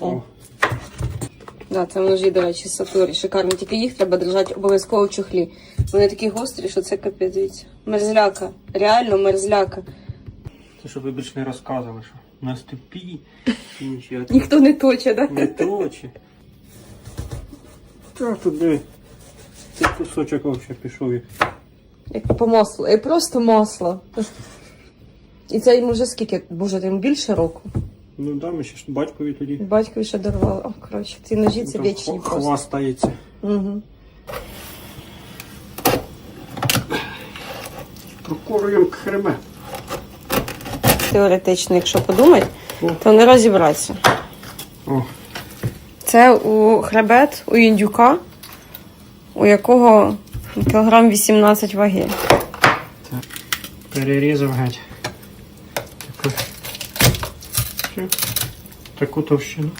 О. Да, це ножі, до речі, сатурі. Шикарні. Тільки їх треба держати обов'язково в чохлі. Вони такі гострі, що це капець. дивіться. Мерзляка. Реально мерзляка. Це щоб ви більше не розказували, що на ступі інші от Ніхто не точить, да? не точі. Та туди. Цей кусочок взагалі пішов як. Як по маслу. І просто масло. І це йому вже скільки? Боже, йому більше року. Ну да, ми ще ж батькові тоді. Батькові ще дарували. О, коротше, ці ножі це Там вічні хва- просто. Хвастається. Угу. Прокурюємо хреме. Теоретично, якщо подумати, О. то не розібратися. О, Це у хребет, у індюка, у якого кілограм 18 ваги. перерізав геть. Таку товщину.